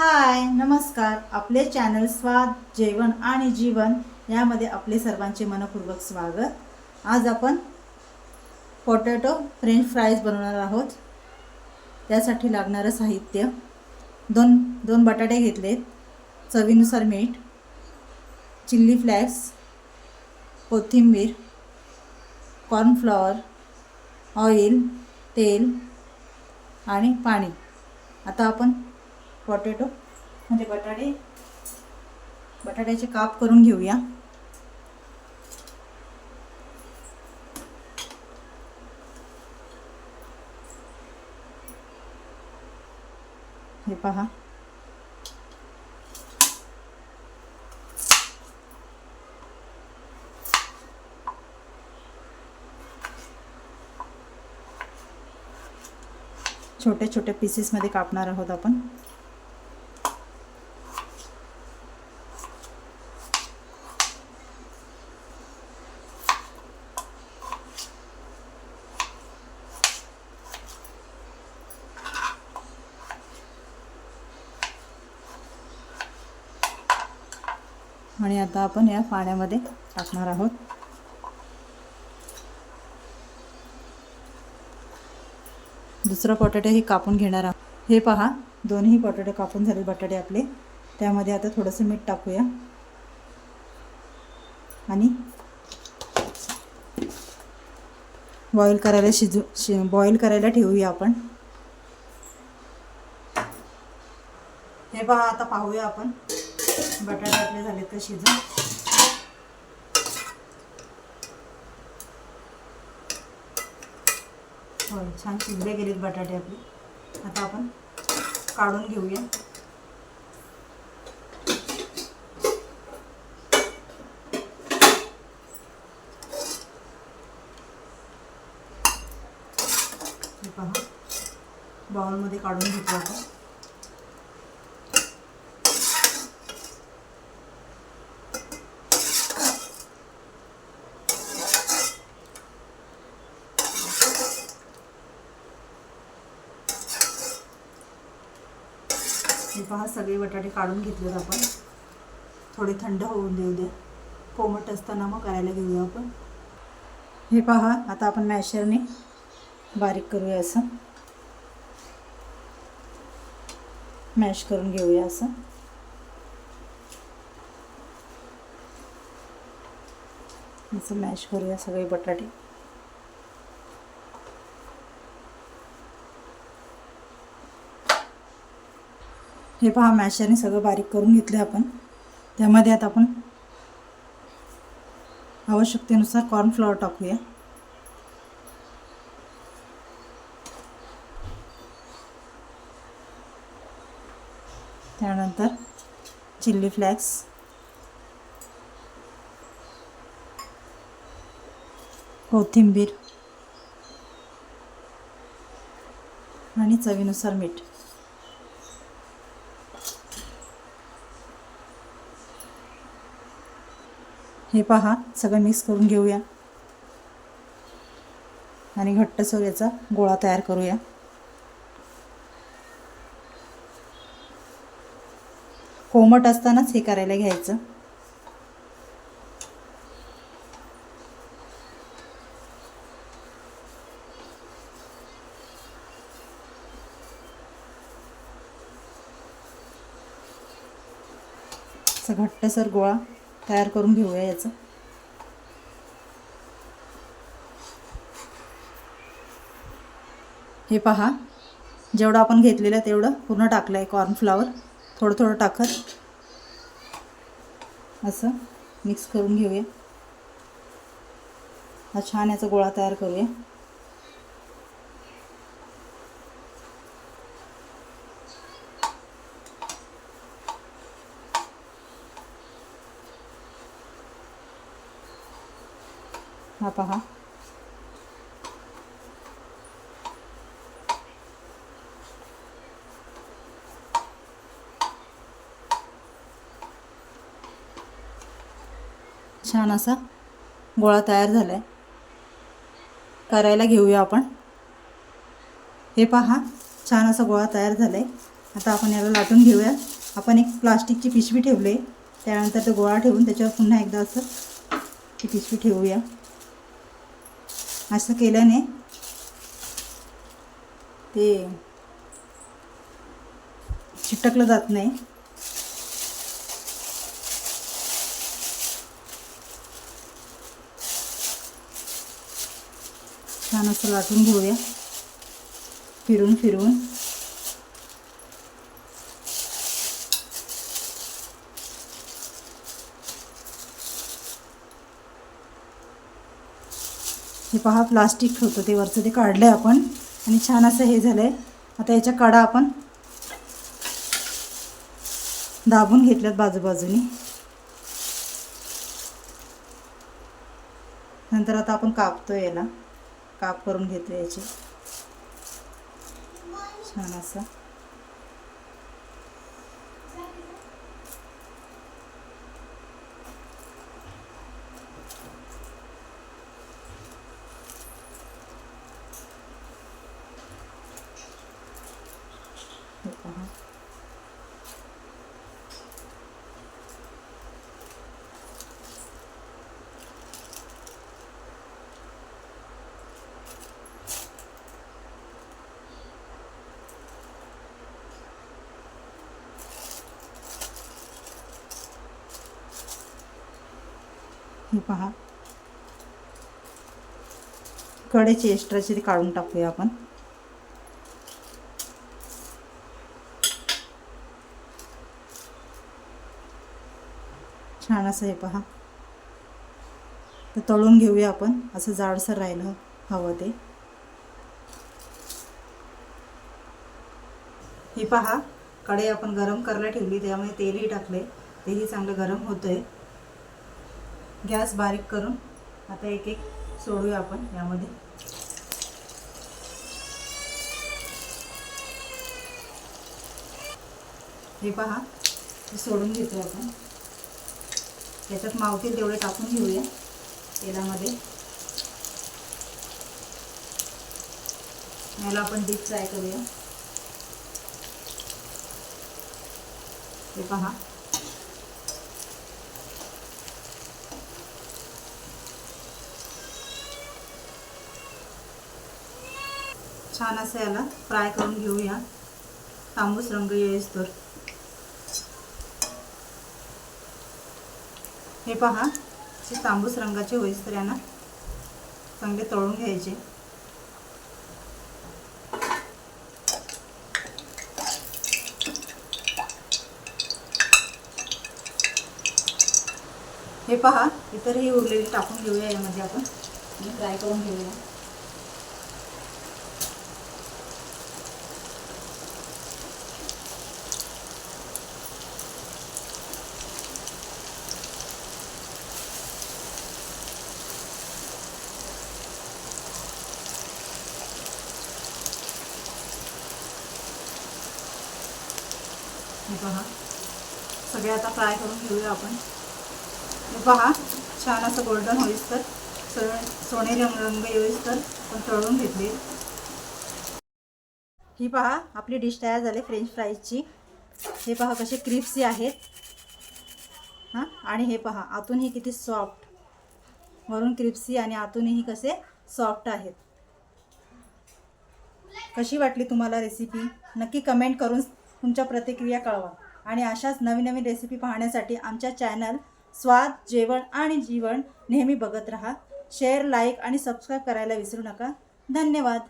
हाय नमस्कार. आपले चॅनल स्वाद जेवण आणि जीवन यामध्ये आपले सर्वांचे मनपूर्वक स्वागत. आज आपण पोटॅटो फ्रेंच फ्राईज बनवणार आहोत. त्यासाठी लागणारं साहित्य. दोन दोन बटाटे घेतलेत. चवीनुसार मीठ चिल्ली फ्लॅक्स कोथिंबीर कॉर्नफ्लॉवर ऑइल तेल आणि पाणी. आता आपण पोटॅटो म्हणजे बटाटे बटाट्याचे काप घेऊया हे। पहा छोट्या छोट्या पीसेसमध्ये कापणार आहोत आपण आणि आता आपण या पाण्यामध्ये टाकणार आहोत. दुसरं पोटॅटो हे कापून घेणार आहोत. हे पहा दोन्ही बटाटे कापून झाले बटाटे आपले. त्यामध्ये आता थोडंसं मीठ टाकूया. आणि बॉईल करायला शिजू शि बॉईल करायला ठेवूया आपण. हे पहा आता पाहूया आपण. बटाटे आपले झाले तर शिजून. होय छान शिजले गेलेत बटाटे आपले. आता आपण काढून घेऊया. पहा बाउलमध्ये काढून घेतो आपण. पहा सगळे बटाटे काढून घेतलेत आपण. थोडे थंड होऊन देऊ द्या कोमट असताना मग करायला घेऊया आपण. हे पहा आता आपण मॅशरने बारीक करूया असं. मॅश करून घेऊया असं. असं मॅश करूया सगळे बटाटे. हे पहा मॅशरने सगळं बारीक करून घेतलं आपण. त्यामध्ये आता आपण आवश्यकतेनुसार कॉर्नफ्लॉवर टाकूया. त्यानंतर चिल्ली फ्लॅक्स कोथिंबीर. आणि चवीनुसार मीठ. हे पहा सगळं मिक्स करून घेऊया. आणि घट्ट याचा गोळा तयार करूया. कोमट असतानाच हे करायला घ्यायचं. घट्टसर गोळा. तयार करून घेऊया याचं. हे पहा जेवढं आपण घेतलेलं तेवढं पूर्ण टाकलं आहे कॉर्नफ्लावर थोडं थोडं टाकत. असं मिक्स करून घेऊया. हा छान याचा गोळा तयार करूया. हा पहा. छान असा गोळा तयार झाला आहे करायला घेऊया आपण. हे पहा छान असा गोळा तयार झाला आहे आता आपण याला लाटून घेऊया. आपण एक प्लास्टिकची पिशवी ठेवली आहे. त्यानंतर तो गोळा ठेवून त्याच्यावर पुन्हा एकदा असं ती पिशवी ठेवूया. असं केल्याने ते चिटकलं जात नाही. छान असं लाटून घेऊया. फिरून फिरून. हे पहा प्लास्टिक ठेवतो ते वरचं ते काढलं आहे आपण. आणि छान असं हे झालं आहे आता याच्या कडा आपण. दाबून घेतल्यात बाजूबाजूनी. नंतर आता आपण कापतो याला. काप करून घेतो याचे. छान असं हे पहा. हे पहा कडेची एक्स्ट्राची काढून टाकूया आपण. छान असं हे पहा. तर तळून घेऊया आपण. असं जाडसर राहिलं हवं ते. हे पहा कढई आपण गरम करायला ठेवली त्यामुळे तेलही टाकले. तेही चांगलं गरम होतंय. गॅस बारीक करून आता एक एक सोडूया आपण यामध्ये. हे पहा सोडून घेतो आपण. त्याच्यात मावतील तेवढे टाकून घेऊया तेलामध्ये. याला आपण डीप फ्राय करूया. ते पहा. छान असं याला फ्राय करून घेऊया. तांबूस रंग येईस तर हे पहा असे तांबूस रंगाचे होईस तर यांना चांगले तळून घ्यायचे. हे पहा इतरही उरलेली टाकून घेऊया यामध्ये आपण. आणि फ्राय करून घेऊया. हे पहा सगळे आता फ्राय करून घेऊया आपण. हे पहा छान असं गोल्डन होईस तर सोने सोनेरी रंग येईस तर पण तळून घेतले. ही पहा आपली डिश तयार झाली फ्रेंच फ्राईजची. हे पहा कसे क्रिप्सी आहेत. हां आणि हे पहा आतूनही किती सॉफ्ट. वरून क्रिप्सी आणि आतूनही कसे सॉफ्ट आहेत. कशी वाटली तुम्हाला रेसिपी? नक्की कमेंट करून तुमच्या प्रतिक्रिया कळवा. आणि अशाच नवीन नवीन रेसिपी पाहण्यासाठी आमच्या चॅनल स्वाद जेवण आणि जीवन नेहमी बघत राहा. शेअर लाईक आणि सबस्क्राईब करायला विसरू नका. धन्यवाद.